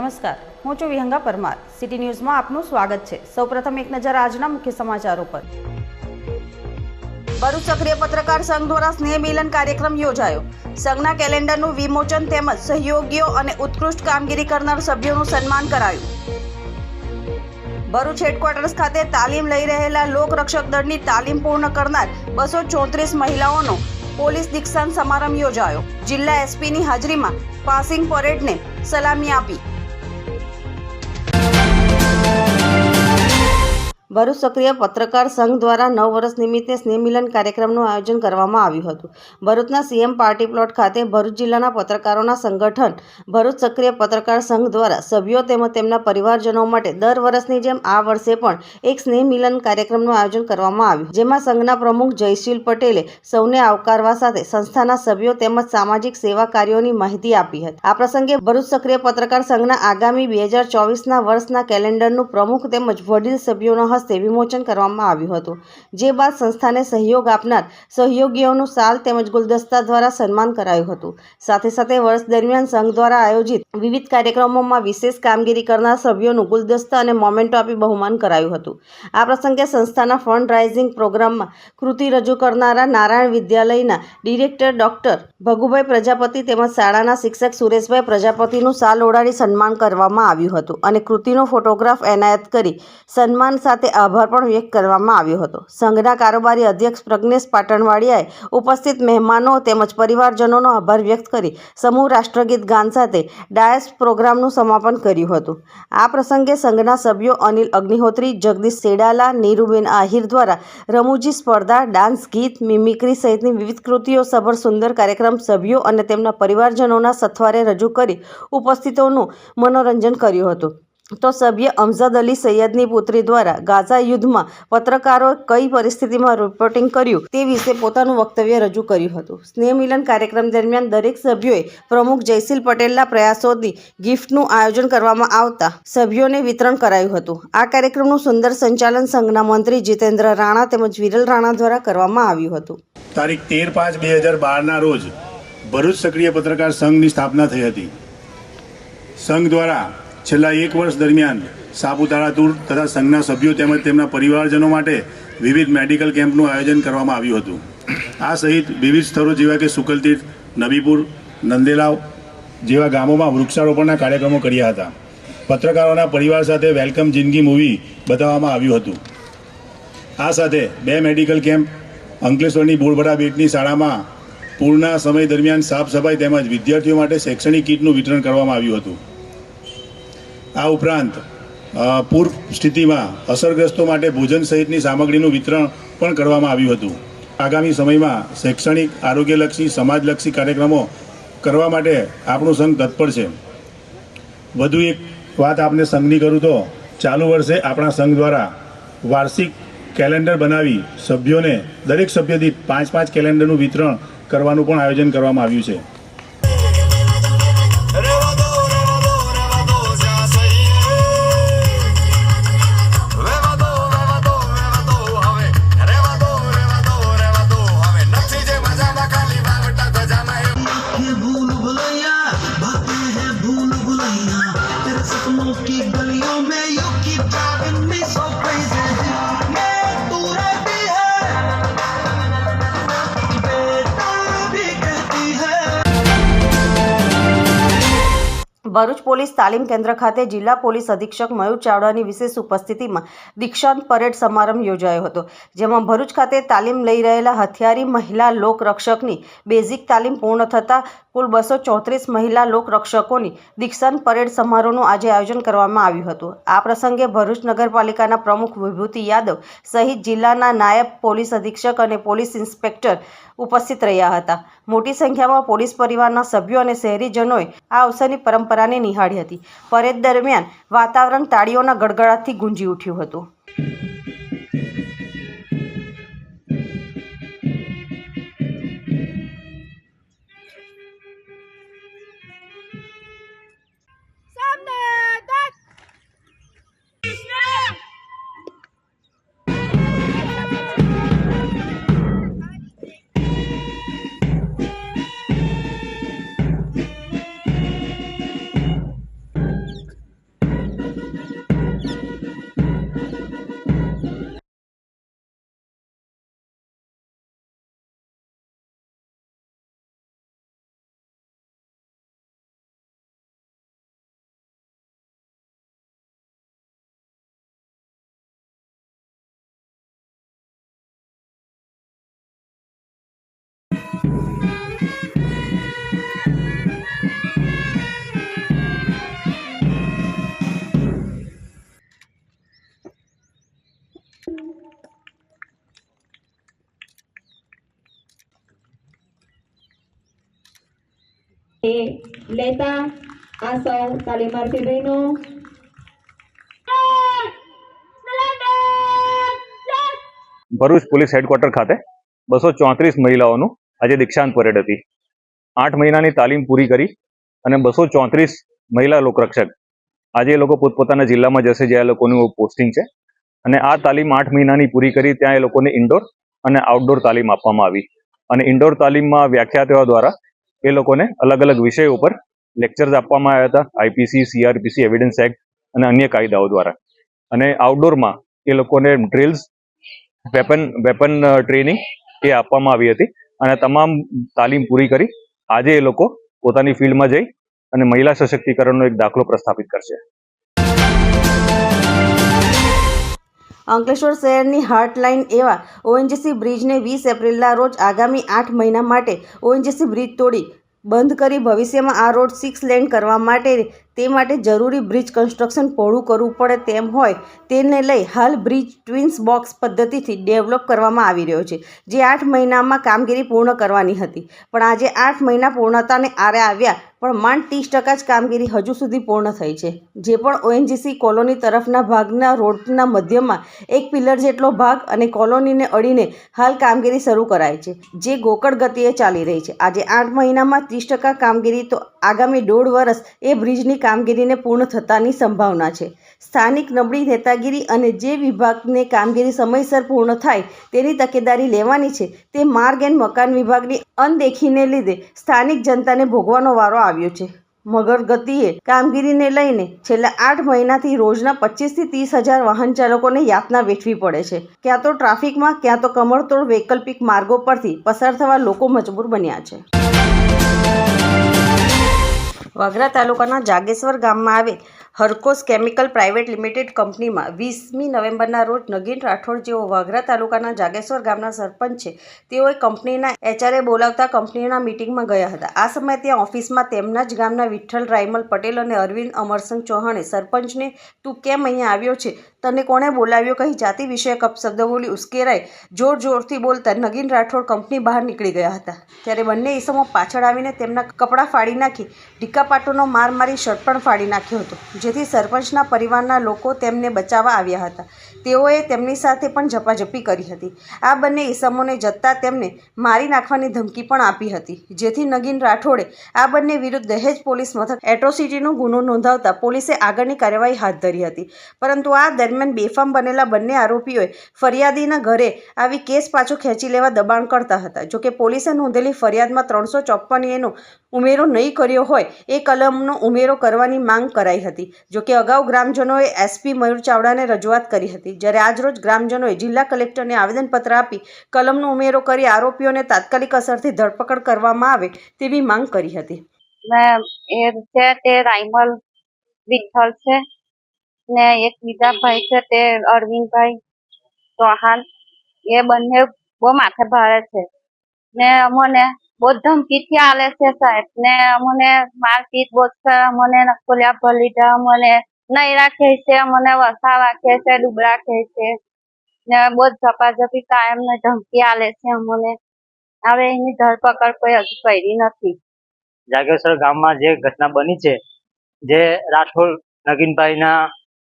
નમસ્કાર. હું છું વિહંગા પરમાર. સિટી ન્યૂઝમાં આપનું સ્વાગત છે. સૌપ્રથમ એક નજર આજના મુખ્ય સમાચારો પર. ભરૂચ સક્રિય પત્રકાર સંઘ દ્વારા સ્નેહ મિલન કાર્યક્રમ યોજાયો. સંઘના કેલેન્ડરનું વિમોચન તેમજ સહયોગીઓ અને ઉત્કૃષ્ટ કામગીરી કરનાર સભ્યોનું સન્માન કરાયું. ભરૂચ હેડક્વાર્ટર્સ ખાતે તાલીમ લઈ રહેલા લોકરક્ષક દળની તાલીમ પૂર્ણ કરનાર બસો ચોત્રીસ મહિલાઓનો પોલીસ દીક્ષાંત સમારંભ યોજાયો. જિલ્લા એસપીની હાજરીમાં પાસિંગ પરેડને સલામી આપી. ભરૂચ સક્રિય પત્રકાર સંઘ દ્વારા નવ વર્ષ નિમિત્તે સ્નેહમિલન કાર્યક્રમનું આયોજન કરવામાં આવ્યું હતું. ભરૂચના સીએમ પાર્ટી પ્લોટ ખાતે ભરૂચ જિલ્લાના પત્રકારોના સંગઠન ભરૂચ સક્રિય પત્રકાર સંઘ દ્વારા સભ્યો તેમજ તેમના પરિવારજનો માટે દર વર્ષની જેમ આ વર્ષે પણ એક સ્નેહ મિલન કાર્યક્રમનું આયોજન કરવામાં આવ્યું. જેમાં સંઘના પ્રમુખ જયશીલ પટેલે સૌને આવકારવા સાથે સંસ્થાના સભ્યો તેમજ સામાજિક સેવા કાર્યોની માહિતી આપી હતી. આ પ્રસંગે ભરૂચ સક્રિય પત્રકાર સંઘના આગામી બે હજાર ચોવીસના વર્ષના કેલેન્ડરનું પ્રમુખ તેમજ વડીલ સભ્યોના હસ્તે વિમોચન કરવામાં આવ્યું હતું. જે બાદ સંસ્થાને સહયોગ આપનાર સહયોગીઓનું સાલ તેમજ ગુલદસ્તા દ્વારા સન્માન કરાયું હતું. સાથે સાથે વર્ષ દરમિયાન સંઘ દ્વારા આયોજિત વિવિધ કાર્યક્રમોમાં વિશેષ કામગીરી કરનાર સભ્યોનું ગુલદસ્તા અને મોમેન્ટો આપી બહુમાન કરાયું હતું. આ પ્રસંગે સંસ્થાના ફંડ રાઇઝિંગ પ્રોગ્રામમાં કૃતિ રજૂ કરનારા નારાયણ વિદ્યાલયના ડિરેક્ટર ડોક્ટર ભગુભાઈ પ્રજાપતિ તેમજ શાળાના શિક્ષક સુરેશભાઈ પ્રજાપતિનું સાલ ઓઢાડી સન્માન કરવામાં આવ્યું હતું અને કૃતિનો ફોટોગ્રાફ એનાયત કરી સન્માન સાથે આભાર પણ વ્યક્ત કરવામાં આવ્યો હતો. સંઘના કારોબારી અધ્યક્ષ પ્રજ્ઞેશ પાટણવાડિયાએ ઉપસ્થિત મહેમાનો તેમજ પરિવારજનોનો આભાર વ્યક્ત કરી સમૂહ રાષ્ટ્રગીત ગાન સાથે ડાયસ પ્રોગ્રામનું સમાપન કર્યું હતું. આ પ્રસંગે સંઘના સભ્યો અનિલ અગ્નિહોત્રી, જગદીશ સેડાલા, નીરુબેન આહિર દ્વારા રમૂજી સ્પર્ધા, ડાન્સ ગીત, મિમિક્રી સહિતની વિવિધ કૃતિઓ સભર સુંદર કાર્યક્રમ સભ્યો અને તેમના પરિવારજનોના સથવારે રજૂ કરી ઉપસ્થિતોનું મનોરંજન કર્યું હતું. તો સભ્ય અમઝદ અલી સૈયદની પુત્રી દ્વારા ગાઝા યુદ્ધમાં પત્રકારોએ કઈ પરિસ્થિતિમાં રિપોર્ટિંગ કર્યું તે વિશે પોતાનું વક્તવ્ય રજૂ કર્યું હતું. સ્નેહ મિલન કાર્યક્રમ દરમિયાન દરેક સભ્યોએ પ્રમુખ જયસિલ પટેલના પ્રયાસોથી ગિફ્ટનું આયોજન કરવામાં આવતા સભ્યોને વિતરણ કરાયું હતું. આ કાર્યક્રમનું સુંદર સંચાલન સંઘના મંત્રી જીતેન્દ્ર રાણા તેમજ વિરલ રાણા દ્વારા કરવામાં આવ્યું હતું. તારીખ તેર પાંચ બે હજાર બારના રોજ ભરૂચ સક્રિય પત્રકાર સંઘની સ્થાપના થઈ હતી. સંઘ દ્વારા છેલ્લા એક વર્ષ દરમિયાન સાપુતારા ટૂર તથા સંઘના સભ્યો તેમજ તેમના પરિવારજનો માટે વિવિધ મેડિકલ કેમ્પનું આયોજન કરવામાં આવ્યું હતું. આ સહિત વિવિધ સ્થળો જેવા કે સુકલતીર્થ, નબીપુર, નંદેલાવ જેવા ગામોમાં વૃક્ષારોપણના કાર્યક્રમો કર્યા હતા. પત્રકારોના પરિવાર સાથે વેલકમ જિંદગી મૂવી બતાવવામાં આવ્યું હતું. આ સાથે બે મેડિકલ કેમ્પ, અંકલેશ્વરની બોરબડા બેટની શાળામાં પૂરના સમય દરમિયાન સાફ સફાઈ તેમજ વિદ્યાર્થીઓ માટે શૈક્ષણિક કીટનું વિતરણ કરવામાં આવ્યું હતું. આ ઉપરાંત પૂર સ્થિતિમાં અસરગ્રસ્તો માટે ભોજન સહિતની સામગ્રીનું વિતરણ પણ કરવામાં આવ્યું હતું. આગામી સમયમાં શૈક્ષણિક આરોગ્યલક્ષી, સમાજલક્ષી કાર્યક્રમો કરવા માટે આપણું સંઘ તત્પર છે. વધુ એક વાત આપને સંઘની કરું તો, ચાલુ વર્ષે આપણા સંઘ દ્વારા વાર્ષિક કેલેન્ડર બનાવી સભ્યોને દરેક સભ્યથી પાંચ પાંચ કેલેન્ડરનું વિતરણ કરવાનું પણ આયોજન કરવામાં આવ્યું છે. ભરૂચ પોલીસ તાલીમ કેન્દ્ર ખાતે જિલ્લા પોલીસ અધિક્ષક મયુર ચાવડાની વિશેષ ઉપસ્થિતિમાં દીક્ષાંત પરેડ સમારંભ યોજાયો હતો, જેમાં ભરૂચ ખાતે તાલીમ લઈ રહેલા હથિયારી મહિલા લોકરક્ષકની બેઝિક તાલીમ પૂર્ણ થતાં કુલ બસો ચોત્રીસ મહિલા લોકરક્ષકોની દીક્ષાંત પરેડ સમારોહનું આજે આયોજન કરવામાં આવ્યું હતું. આ પ્રસંગે ભરૂચ નગરપાલિકાના પ્રમુખ વિભૂતિ યાદવ સહિત જિલ્લાના નાયબ પોલીસ અધિક્ષક અને પોલીસ ઇન્સ્પેક્ટર ઉપસ્થિત રહ્યા હતા. મોટી સંખ્યામાં પોલીસ પરિવારના સભ્યો અને શહેરીજનોએ આ અવસરની પરંપરાને નિહાળી હતી. પરેડ દરમિયાન વાતાવરણ તાળીઓના ગડગડાટથી ગુંજી ઉઠ્યું હતું. એ લેતા આ સૌ તાલીમાર્થી બહેનો. ભરૂચ પોલીસ હેડક્વાર્ટર ખાતે બસો ચોત્રીસ મહિલાઓનું આજે દીક્ષાંત પરેડ હતી. આઠ મહિનાની તાલીમ પૂરી કરી અને બસો ચોત્રીસ મહિલા લોકરક્ષક. આજે એ લોકો પોતપોતાના જિલ્લામાં જશે જ્યાં એ લોકોનું પોસ્ટિંગ છે. અને આ તાલીમ આઠ મહિનાની પૂરી કરી ત્યાં એ લોકોને ઇન્ડોર અને આઉટડોર તાલીમ આપવામાં આવી. અને ઇન્ડોર તાલીમમાં વ્યાખ્યાતાઓ દ્વારા એ લોકોને અલગ અલગ વિષયો ઉપર લેક્ચર્સ આપવામાં આવ્યા હતા. આઈપીસી સીઆરપીસી એવિડન્સ એક્ટ અને અન્ય કાયદાઓ દ્વારા. અને આઉટડોરમાં એ લોકોને ડ્રિલ્સ વેપન વેપન ટ્રેનિંગ એ આપવામાં આવી હતી. અને તમામ તાલીમ પૂરી કરી આજે એ લોકો પોતાની ફિલ્ડમાં જઈ અને મહિલા સશક્તિકરણનો એક દાખલો પ્રસ્થાપિત કરશે. અંકલેશ્વર શહેરની હાર્ટલાઇન એવા ઓએનજીસી બ્રિજને વીસ એપ્રિલના રોજ આગામી આઠ મહિના માટે ઓએનજીસી બ્રિજ તોડી બંધ કરી ભવિષ્યમાં આ રોડ સિક્સ લેન કરવા માટે તે માટે જરૂરી બ્રિજ કન્સ્ટ્રક્શન પહોળું કરવું પડે તેમ હોય તેને લઈ હાલ બ્રિજ ટ્વિન્સ બોક્સ પદ્ધતિથી ડેવલપ કરવામાં આવી રહ્યો છે, જે આઠ મહિનામાં કામગીરી પૂર્ણ કરવાની હતી. પણ આજે આઠ મહિના પૂર્ણતાને આરે આવ્યા, પણ માંડ ત્રીસ ટકા જ કામગીરી હજુ સુધી પૂર્ણ થઈ છે. જે પણ ઓએનજીસી કોલોની તરફના ભાગના રોડના મધ્યમાં એક પિલર જેટલો ભાગ અને કોલોનીને અડીને હાલ કામગીરી શરૂ કરાઈ છે, જે ગોકળ ગતિએ ચાલી રહી છે. આજે આઠ મહિનામાં ત્રીસ ટકા કામગીરી તો આગામી દોઢ વર્ષ એ બ્રિજની કામગીરીને પૂર્ણ થતાની સંભાવના છે. સ્થાનિક નબળી નેતાગીરી અને જે વિભાગને કામગીરી સમયસર પૂર્ણ થાય તેની તકેદારી લેવાની છે તે માર્ગ એન્ડ મકાન વિભાગની અનદેખીને લીધે સ્થાનિક જનતાને ભોગવાનો વારો આવ્યો છે. મગર ગતિએ કામગીરીને લઈને છેલ્લા આઠ મહિનાથી રોજના પચીસથી ત્રીસ હજાર વાહન ચાલકોને યાતના વેઠવી પડે છે. ક્યાં તો ટ્રાફિકમાં, ક્યાં તો કમરતોડ વૈકલ્પિક માર્ગો પરથી પસાર થવા લોકો મજબૂર બન્યા છે. વાગરા તાલુકાના જાગેશ્વર ગામમાં આવેલ હરકોસ કેમિકલ પ્રાઇવેટ લિમિટેડ કંપનીમાં વીસમી નવેમ્બરના રોજ નગીન રાઠોડ જેઓ વાઘરા તાલુકાના જાગેશ્વર ગામના સરપંચ છે, તેઓએ કંપનીના એચઆરએ બોલાવતા કંપનીના મિટિંગમાં ગયા હતા. આ સમયે ત્યાં ઓફિસમાં તેમના જ ગામના વિઠ્ઠલ રાયમલ પટેલ અને અરવિંદ અમરસંગ ચૌહાણે સરપંચને તું કેમ અહીંયા આવ્યો છે? તને કોણે બોલાવ્યો? કહી જાતિ વિષયક અપશબ્દ બોલી ઉશ્કેરાઈ, જોર જોરથી બોલતા નગીન રાઠોડ કંપની બહાર નીકળી ગયા હતા. ત્યારે બંને ઈસમો પાછળ આવીને તેમના કપડાં ફાડી નાખી, ઢીકાપાટોનો માર મારી શર્ટ પણ ફાડી નાખ્યો હતો. જેથી સરપંચના પરિવારના લોકો તેમને બચાવવા આવ્યા હતા. તેઓએ તેમની સાથે પણ ઝપાઝપી કરી હતી. આ બંને ઈસમોને જતા તેમને મારી નાખવાની ધમકી પણ આપી હતી. જેથી નગીન રાઠોડે આ બંને વિરુદ્ધ દહેજ પોલીસ મથક એટ્રોસિટીનો ગુનો નોંધાવતા પોલીસે આગળની કાર્યવાહી હાથ ધરી હતી. પરંતુ આ દરમિયાન બેફામ બનેલા બંને આરોપીઓએ ફરિયાદીના ઘરે આવી કેસ પાછો ખેંચી લેવા દબાણ કરતા હતા. જોકે પોલીસે નોંધેલી ફરિયાદમાં ત્રણસો ચોપ્પન એનો ઉમેરો નહીં કર્યો હોય, એ કલમનો ઉમેરો કરવાની માંગ કરાઈ હતી. જોકે અગાઉ ગ્રામજનોએ એસપી મયુર ચાવડાને રજૂઆત કરી હતી. જ્યારે આજરોજ ગ્રામજનોએ જિલ્લા કલેક્ટરને આવેદનપત્ર આપી કલમનો ઉમેરો કરી આરોપીઓને તાત્કાલિક અસરથી ધરપકડ કરવામાં આવે તેવી માંગ કરી હતી. એ છે તે રાઇમલ વિઠ્ઠલ છે ને એક બીજા ભાઈ છે તે અરવિંદભાઈ ચૌહાણ. એ બંને બહુ માથે ભારે છે. ને અમને બહુ ધમકીથી આલે છે સાહેબ. ને અમને મારપીટ બહુ મને નકોલિયા ભરી લીધા અમને નહીં રાખે છે અમને વસા રાખે છે ડુબરા કહે છે. ને બહુ ઝપાઝપી કાયમ ને ધમકી આલે છે અમને હવે એની ધરપકડ કોઈ હજુ કરી નથી. જાગેશ્વર ગામમાં જે ઘટના બની છે, જે રાઠોડ નગીનભાઈના,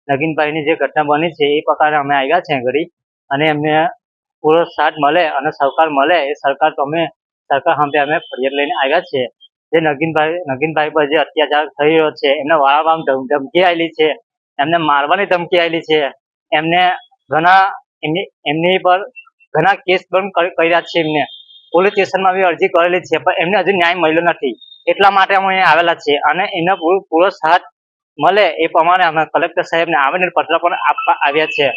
નગીનભાઈની જે ઘટના બની છે, એ પ્રકારે અમે આવ્યા છે ઘડી. અને એમને પૂરો સાથ મળે અને સહકાર મળે એ સરકાર તો અમે, સરકાર સામે અમે ફરિયાદ લઈને આવ્યા છે જે નગીનભાઈ નગીનભાઈ પર જે અત્યાચાર થઈ રહ્યો છે, એમને વાળામાં ધમકી આવેલી છે, એમને મારવાની ધમકી આવેલી છે, એમને ઘણા, એમની એમની પર ઘણા કેસ પણ કર્યા છે એમને. પોલીસ સ્ટેશનમાં બી અરજી કરેલી છે, પણ એમને હજુ ન્યાય મળ્યો નથી. એટલા માટે અમે અહીંયા આવેલા છે અને એનો પૂરો પૂરો સાથ મળે એ પ્રમાણે અમે કલેક્ટર સાહેબને આવેદન પત્ર પણ આપવા આવ્યા છે.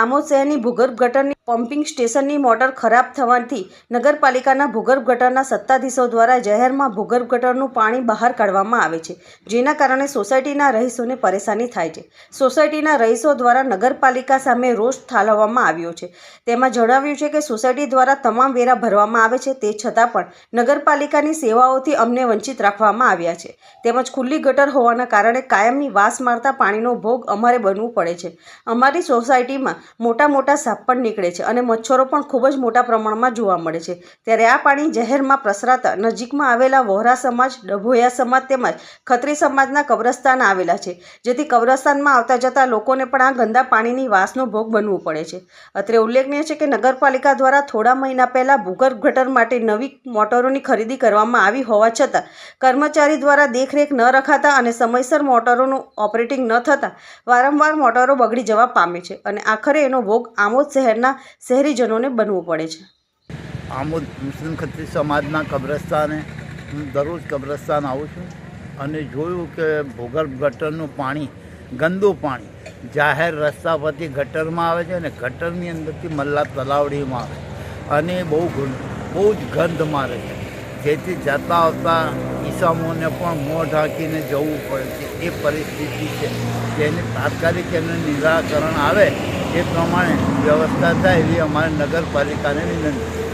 આમોદ શહેરની ભૂગર્ભ ગટરની પમ્પિંગ સ્ટેશનની મોટર ખરાબ થવાથી નગરપાલિકાના ભૂગર્ભ ગટરના સત્તાધીશો દ્વારા જહેરમાં ભૂગર્ભ ગટરનું પાણી બહાર કાઢવામાં આવે છે, જેના કારણે સોસાયટીના રહીશોને પરેશાની થાય છે. સોસાયટીના રહીશો દ્વારા નગરપાલિકા સામે રોષ ઠાલવવામાં આવ્યો છે. તેમાં જણાવ્યું છે કે સોસાયટી દ્વારા તમામ વેરા ભરવામાં આવે છે, તે છતાં પણ નગરપાલિકાની સેવાઓથી અમને વંચિત રાખવામાં આવ્યા છે. તેમજ ખુલ્લી ગટર હોવાના કારણે કાયમની વાસ મારતા પાણીનો ભોગ અમારે બનવું પડે છે. અમારી સોસાયટીમાં મોટા મોટા સાપ પણ નીકળે છે અને મચ્છરો પણ ખૂબ જ મોટા પ્રમાણમાં જોવા મળે છે. ત્યારે આ પાણી જહેરમાં પ્રસરાતા નજીકમાં આવેલા વહોરા સમાજ, ડભોયા સમાજ તેમજ ખત્રી સમાજના કબ્રસ્તાન આવેલા છે, જેથી કબ્રસ્તાનમાં આવતા જતા લોકોને પણ આ ગંદા પાણીની વાસનો ભોગ બનવું પડે છે. અત્રે ઉલ્લેખનીય છે કે નગરપાલિકા દ્વારા થોડા મહિના પહેલાં ભૂગર્ભ ગટર માટે નવી મોટરોની ખરીદી કરવામાં આવી હોવા છતાં, કર્મચારી દ્વારા દેખરેખ ન રખાતા અને સમયસર મોટરોનું ઓપરેટિંગ ન થતાં વારંવાર મોટરો બગડી જવા પામે છે અને આખરે એનો ભોગ આમોદ શહેરના શહેરીજનોને બનવું પડે છે. આમોદ મુસ્લિમ ખત્રી સમાજના કબ્રસ્તાને હું દરરોજ કબ્રસ્તાન આવું છું અને જોયું કે ભૂગર્ભ ગટરનું પાણી, ગંદુ પાણી જાહેર રસ્તા પરથી ગટરમાં આવે છે અને ગટરની અંદરથી મલ્લા તલાવડીમાં આવે અને બહુ બહુ જ ગંધ મારે છે. જેથી જતા આવતા ઈસામોને પણ મોં ઢાંકીને જવું પડે છે એ પરિસ્થિતિ છે. જેને તાત્કાલિક એનું નિરાકરણ આવે એ પ્રમાણે વ્યવસ્થા થાય એવી અમારે નગરપાલિકાને વિનંતી.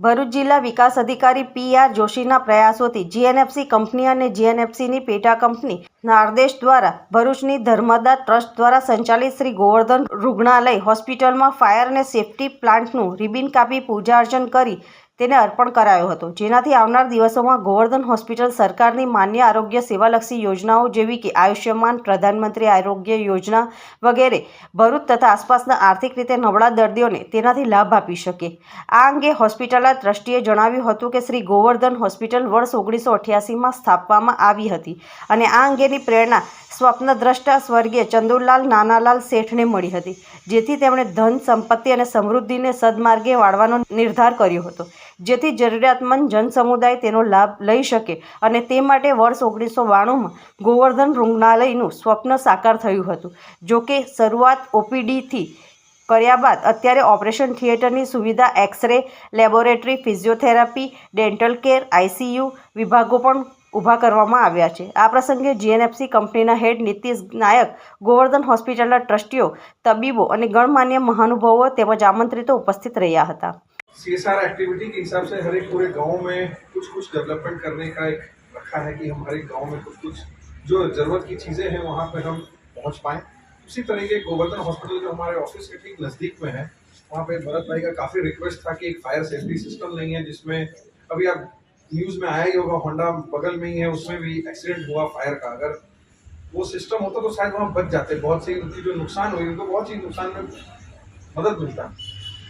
ભરૂચ જિલ્લા વિકાસ અધિકારી પી આર જોશીના પ્રયાસોથી જીએનએફસી કંપની અને જીએનએફસીની પેટા કંપની નારદેશ દ્વારા ભરૂચની ધર્મદા ટ્રસ્ટ દ્વારા સંચાલિત શ્રી ગોવર્ધન રૂગ્ણાલય હોસ્પિટલમાં ફાયર અને સેફટી પ્લાન્ટનું રિબિન કાપી પૂજા અર્ચન કરી તેને અર્પણ કરાયો હતો. જેનાથી આવનાર દિવસોમાં ગોવર્ધન હોસ્પિટલ સરકારની માન્ય આરોગ્ય સેવાલક્ષી યોજનાઓ જેવી કે આયુષ્યમાન પ્રધાનમંત્રી આરોગ્ય યોજના વગેરે ભરૂચ તથા આસપાસના આર્થિક રીતે નબળા દર્દીઓને તેનાથી લાભ આપી શકે. આ અંગે હોસ્પિટલના ટ્રસ્ટીએ જણાવ્યું હતું કે શ્રી ગોવર્ધન હોસ્પિટલ વર્ષ ઓગણીસો અઠ્યાસીમાં સ્થાપવામાં આવી હતી અને આ અંગેની પ્રેરણા સ્વપ્નદ્રષ્ટા સ્વર્ગીય ચંદુલાલ નાનાલાલ શેઠને મળી હતી, જેથી તેમણે ધન, સંપત્તિ અને સમૃદ્ધિને સદમાર્ગે વાળવાનો નિર્ધાર કર્યો હતો. જેથી જરૂરિયાતમંદ જનસમુદાય તેનો લાભ લઈ શકે અને તે માટે વર્ષ ઓગણીસો બાણુંમાં ગોવર્ધન રૂગ્ણાલયનું સ્વપ્ન સાકાર થયું હતું. જોકે શરૂઆત ઓપીડીથી કર્યા બાદ અત્યારે ઓપરેશન થિયેટરની સુવિધા, x ray, laboratory, physiotherapy, dental care ICU વિભાગો પણ ઊભા કરવામાં આવ્યા છે આ પ્રસંગે જીએનએફસી કંપનીના હેડ નીતિશ નાયક ગોવર્ધન હોસ્પિટલના ટ્રસ્ટીઓ તબીબો અને ગણમાન્ય મહાનુભાવો તેમજ આમંત્રિતો ઉપસ્થિત રહ્યા હતા सीएसआर एक्टिविटी के हिसाब से हर एक पूरे गांव में कुछ कुछ डेवलपमेंट करने का एक रखा है कि हम हर एक गांव में कुछ कुछ जो ज़रूरत की चीज़ें हैं वहाँ पे हम पहुँच पाएँ उसी तरीके गोवर्धन हॉस्पिटल जो हमारे ऑफिस के ठीक नज़दीक में है वहाँ पे भरत भाई का काफ़ी रिक्वेस्ट था कि एक फायर सेफ्टी सिस्टम नहीं है जिसमें अभी आप न्यूज़ में आया ही होगा होंडा बगल में ही है, उसमें भी एक्सीडेंट हुआ फायर का। अगर वो सिस्टम होता तो शायद वहाँ बच जाते। बहुत सी उनकी जो नुकसान हुई, उनको बहुत सी नुकसान में मदद मिलता।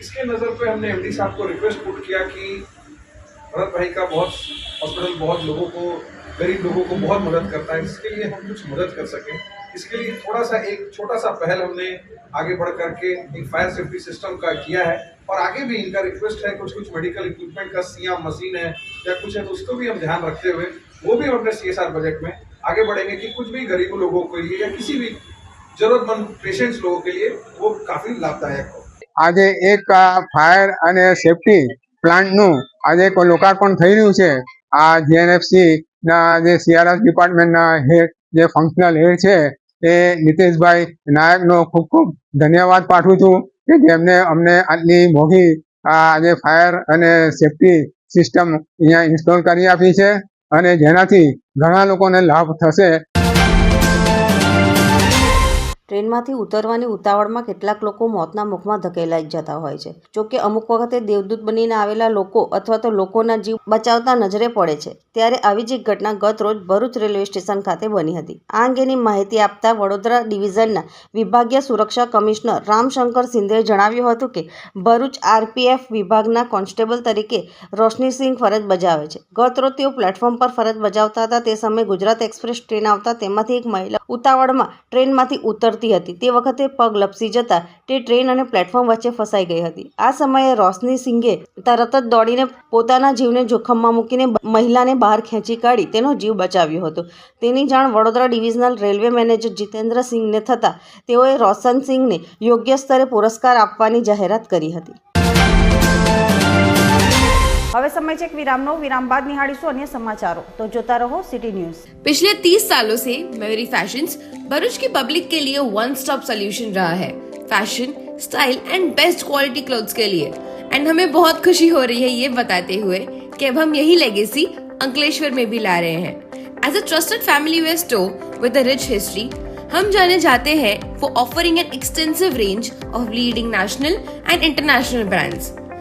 इसके नज़र पे हमने एमडी साहब को रिक्वेस्ट पुट किया कि भरत भाई का बहुत हॉस्पिटल बहुत लोगों को, गरीब लोगों को बहुत मदद करता है। इसके लिए हम कुछ मदद कर सकें। इसके लिए थोड़ा सा एक छोटा सा पहल हमने आगे बढ़ करके, एक फायर सेफ्टी सिस्टम का किया है। और आगे भी इनका रिक्वेस्ट है कुछ कुछ मेडिकल इक्विपमेंट का सिया मशीन है या कुछ है तो उसको भी हम ध्यान रखते हुए वो भी हम अपने सी बजट में आगे बढ़ेंगे कि कुछ भी गरीब लोगों के लिए या किसी भी जरूरतमंद पेशेंट्स लोगों के लिए वो काफ़ी लाभदायक हो આજે એક આ ફાયર અને સેફટી પ્લાન્ટનું આજે એક લોકાર્પણ થઈ રહ્યું છે આ જીએનએફસી ના જે સીઆરએસ ડિપાર્ટમેન્ટના હેડ જે ફંક્શનલ હેડ છે એ નીતિશભાઈ નાયકનો ખૂબ ખૂબ ધન્યવાદ પાઠવું છું કે જેમને અમને આટલી મોંઘી, આ જે ફાયર અને સેફટી સિસ્ટમ અહીંયા ઇન્સ્ટોલ કરી આપી છે. અને જેનાથી ઘણા લોકોને લાભ થશે ટ્રેનમાંથી ઉતરવાની ઉતાવળમાં કેટલાક લોકો મોતના મુખમાં ધકેલાઈ જતા હોય છે. જોકે અમુક વખતે દેવદૂત બનીને આવેલા લોકો અથવા તો લોકોના જીવ બચાવતા નજરે પડે છે. ત્યારે આવી જ એક ઘટના ગત રોજ ભરૂચ રેલવે સ્ટેશન ખાતે બની હતી. આ અંગેની માહિતી આપતા વડોદરા ડિવિઝનના વિભાગીય સુરક્ષા કમિશનર રામશંકર સિંધેએ જણાવ્યું હતું કે, ભરૂચ આરપીએફ વિભાગના કોન્સ્ટેબલ તરીકે રોશનીસિંહ ફરજ બજાવે છે. ગત રોજ તેઓ પ્લેટફોર્મ પર ફરજ બજાવતા હતા. તે સમયે ગુજરાત એક્સપ્રેસ ટ્રેન આવતા તેમાંથી એક મહિલા ઉતાવળમાં ટ્રેનમાંથી ઉતરતી ઉતરતી હતી. તે વખતે પગ લપસી જતા તે ટ્રેન અને પ્લેટફોર્મ વચ્ચે ફસાઈ ગઈ હતી. આ સમયે રોશની સિંઘે તરત જ દોડીને પોતાના જીવને જોખમમાં મૂકીને મહિલાને બહાર ખેંચી કાઢી તેનો જીવ બચાવ્યો હતો. તેની જાણ Vadodara divisional railway manager Jitendra સિંઘને થતાં તેઓએ રોશન સિંઘને યોગ્ય સ્તરે પુરસ્કાર આપવાની જાહેરાત કરી હતી. હવે સમય છે એક વિરામનો વિરામ બાદ નિહાળીશું અન્ય સમાચારો તો જોતા રહો સિટી ન્યૂઝ पिछले 30 सालों से मयूरी फैशंस भरूच की पब्लिक के लिए वन स्टॉप सोल्यूशन रहा है fashion style and best quality clothes के लिए एंड हमें बहुत खुशी हो रही है ये बताते हुए कि अब हम यही लेगेसी अंकलेश्वर में भी ला रहे हैं as a trusted family wear store with a rich history हम जाने जाते हैं for offering an extensive range of leading national and international brands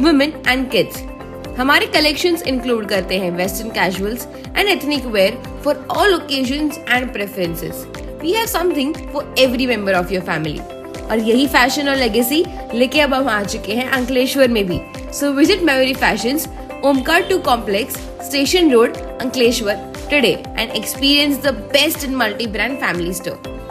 women and kids हमारे कलेक्शंस इंक्लूड करते हैं western casuals and ethnic wear for all occasions and preferences we have something for every member of your family और यही fashion और legacy लेके अब हम आ चुके हैं अंकलेश्वर में भी so visit Memory Fashions Omkar two complex station road Ankleshwar today and experience the best in multi brand family store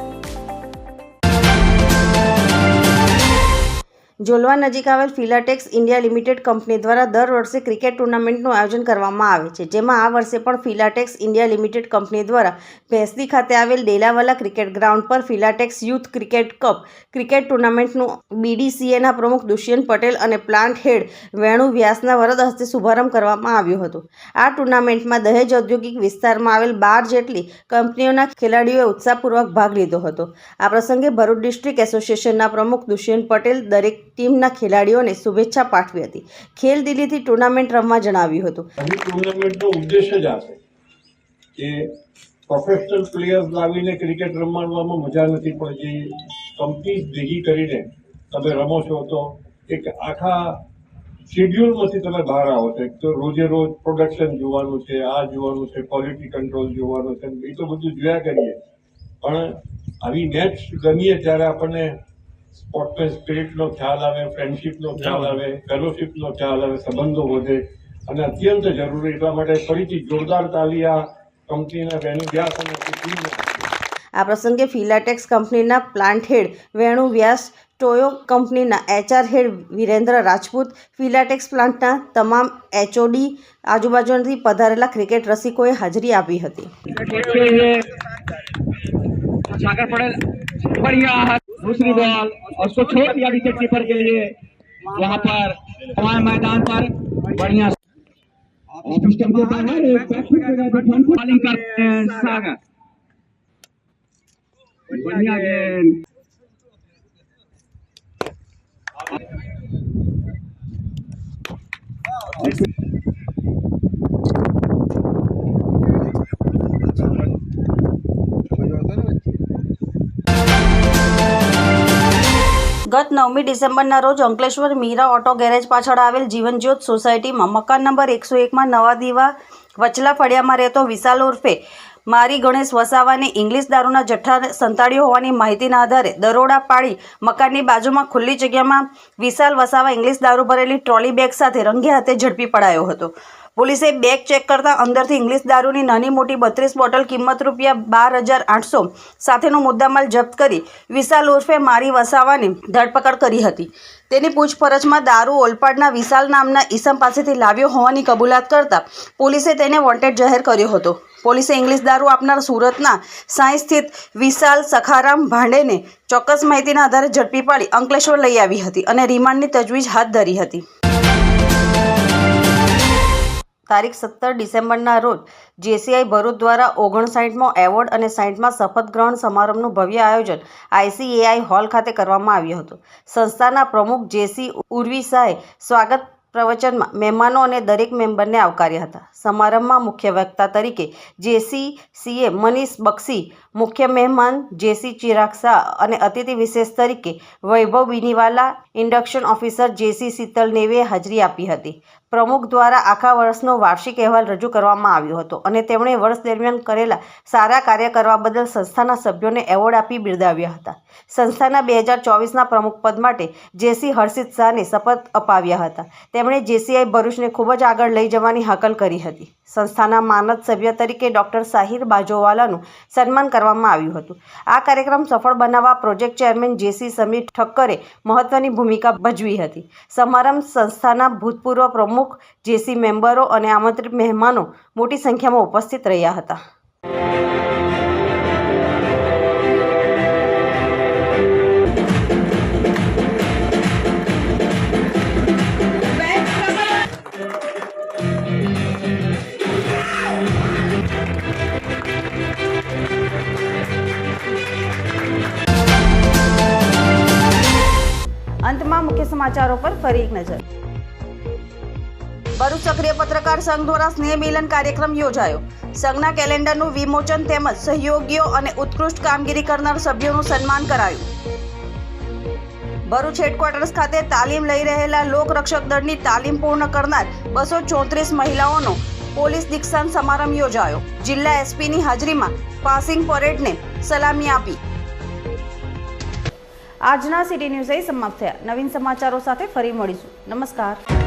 Jolwa નજીક આવેલ ફિલાટેક્સ ઇન્ડિયા લિમિટેડ કંપની દ્વારા દર વર્ષે ક્રિકેટ ટુર્નામેન્ટનું આયોજન કરવામાં આવે છે, જેમાં આ વર્ષે પણ ફિલાટેક્સ ઇન્ડિયા લિમિટેડ કંપની દ્વારા ભેંસદી ખાતે આવેલ ડેલાવાલા ક્રિકેટ ગ્રાઉન્ડ પર Filatex youth cricket cup, cricket ટુર્નામેન્ટનું બીડીસીએના પ્રમુખ દુષ્યંત પટેલ અને પ્લાન્ટ હેડ વેણુ વ્યાસના વરદ હસ્તે શુભારંભ કરવામાં આવ્યો હતો. આ ટુર્નામેન્ટમાં દહેજ ઔદ્યોગિક વિસ્તારમાં આવેલ બાર જેટલી કંપનીઓના ખેલાડીઓએ ઉત્સાહપૂર્વક ભાગ લીધો હતો. આ પ્રસંગે ભરૂચ ડિસ્ટ્રિક્ટ એસોસિએશનના પ્રમુખ દુષ્યંત પટેલ, દરેક ટીમના ખેલાડીઓને શુભેચ્છા પાઠવી હતી. ખેલ દિલ્હીથી ટુર્નામેન્ટ રમવા જણાવ્યું હતું. ટુર્નામેન્ટનો ઉદ્દેશ જ આ કે પ્રોફેશનલ પ્લેયર્સ લાવીને ક્રિકેટ રમવામાં મજા નથી જે કંપની ભેગી કરીને તમે રમો છો તો એક આખા શેડ્યુલમાંથી તમે બહાર આવો છો. એક તો રોજે રોજ પ્રોડક્શન જોવાનું છે, આ જોવાનું છે ક્વોલિટી કંટ્રોલ જોવાનું છે, એ તો બધું જોયા કરીએ. પણ આવી મેચ ગમીએ ત્યારે આપણને સ્પોર્ટ્સમેન સ્પિરિટનો ખ્યાલ આવે ફ્રેન્ડશીપનો ખ્યાલ આવે ફેલોશીપનો ખ્યાલ આવે સંબંધો વધે. અને અત્યંત જરૂરી એટલા માટે ફરીથી જોરદાર તાલી આ કંપનીના વેણુ વ્યાસ અને આ પ્રસંગે ફિલાટેક્સ કંપનીના પ્લાન્ટ હેડ વેણુ વ્યાસ ટોયો કંપનીના એચઆર હેડ વિરેન્દ્ર રાજપૂત ફિલાટેક્સ પ્લાન્ટના તમામ એચઓડી આજુબાજુથી પધારેલા ક્રિકેટ રસિકોએ હાજરી આપી હતી. दूसरी बॉल और उसको छोड़ दिया विकेट कीपर के लिए वहाँ पर हमारे मैदान पर बढ़िया बढ़िया ગત નવમી ડિસેમ્બરના રોજ અંકલેશ્વર મીરા ઓટો ગેરેજ પાછળ આવેલ જીવનજ્યોત સોસાયટીમાં મકાન નંબર એકસો એકમાં નવા દીવા વચલા ફળિયામાં રહેતો વિશાલ ઉર્ફે મારી ગણેશ વસાવાને ઇંગ્લિશ દારૂના જથ્થા સંતાડ્યો હોવાની માહિતીના આધારે દરોડા પાડી મકાનની બાજુમાં ખુલ્લી જગ્યામાં વિશાલ વસાવા ઇંગ્લિશ દારૂ ભરેલી ટ્રોલી બેગ સાથે રંગે હાથે ઝડપી પડાયો હતો. પોલીસે બેગ ચેક કરતા અંદરથી ઇંગ્લિશ દારૂની નાની મોટી બત્રીસ બોટલ કિંમત રૂપિયા બાર હજાર આઠસો સાથેનો મુદ્દામાલ જપ્ત કરી વિશાલ ઉર્ફે મારી વસાવાની ધરપકડ કરી હતી. તેની પૂછપરછમાં દારૂ ઓલપાડના વિશાલ નામના ઈસમ પાસેથી લાવ્યો હોવાની કબૂલાત કરતા પોલીસે તેને વોન્ટેડ જાહેર કર્યો હતો. પોલીસે ઇંગ્લિશ દારૂ આપનાર સુરતના સાંઈ સ્થિત વિશાલ સખારામ ભાંડેને ચોક્કસ માહિતીના આધારે ઝડપી પાડી અંકલેશ્વર લઈ આવી હતી અને રિમાન્ડની તજવીજ હાથ ધરી હતી. તારીખ સત્તર ડિસેમ્બરના રોજ જેસીઆઈ ભરૂચ દ્વારા ઓગણસાઠમો એવોર્ડ અને સાઠમાં શપથ ગ્રહણ સમારંભનું ભવ્ય આયોજન આઈસીએઆઈ હોલ ખાતે કરવામાં આવ્યું હતું. સંસ્થાના પ્રમુખ જેસી ઉર્વિશાએ સ્વાગત પ્રવચનમાં મહેમાનો અને દરેક મેમ્બરને આવકાર્યા હતા. સમારંભમાં મુખ્ય વક્તા તરીકે જેસી સીએ મનીષ બક્ષી મુખ્ય મહેમાન જેસી ચિરાગ શાહ અને અતિથિ વિશેષ તરીકે Vaibhav Biniwala induction officer JC Sheetal Neve હાજરી આપી હતી. પ્રમુખ દ્વારા આખા વર્ષનો વાર્ષિક અહેવાલ રજૂ કરવામાં આવ્યો હતો અને તેમણે વર્ષ દરમિયાન કરેલા સારા કાર્ય કરવા બદલ સંસ્થાના સભ્યોને એવોર્ડ આપી બિરદાવ્યા હતા. સંસ્થાના બે હજાર ચોવીસના પ્રમુખ પદ માટે જેસી હર્ષિત શાહને શપથ અપાવ્યા હતા. તેમણે જેસીઆઈ ભરૂચને ખૂબ જ આગળ લઈ જવાની હાકલ કરી હતી. સંસ્થાના માનદ સભ્ય તરીકે ડોક્ટર સાહિર બાજોવાલાનું સન્માન કરવામાં આવ્યું હતું. આ કાર્યક્રમ સફળ બનાવવા પ્રોજેક્ટ ચેરમેન જેસી સમીર ઠક્કરે મહત્વની ભૂમિકા ભજવી હતી. સમારંભ સંસ્થાના ભૂતપૂર્વ પ્રમુખ જેસી મેમ્બરો અને આમંત્રિત મહેમાનો મોટી સંખ્યામાં ઉપસ્થિત રહ્યા હતા. અંતમાં મુખ્ય સમાચારો પર ફરી એક નજર. ભરૂચ સક્રિય પત્રકાર સંઘ દ્વારા સ્નેહ મિલન કાર્યક્રમ યોજાયો. સંઘના કેલેન્ડરનું વિમોચન તેમજ સહયોગીઓ અને ઉત્કૃષ્ટ કામગીરી કરનાર સભ્યોનું સન્માન કરાયું. ભરૂચ હેડક્વાર્ટર્સ ખાતે તાલીમ લઈ રહેલા લોકરક્ષક દળની તાલીમ પૂર્ણ કરનાર બસો ચોત્રીસ મહિલાઓનો પોલીસ દીક્ષાંત સમારંભ યોજાયો. જિલ્લા એસપીની હાજરીમાં પાસિંગ પરેડને સલામી આપી. આજના સિટી ન્યૂઝ એ સમાપ્ત થયા. નવીન સમાચારો સાથે ફરી મળીશું. નમસ્કાર.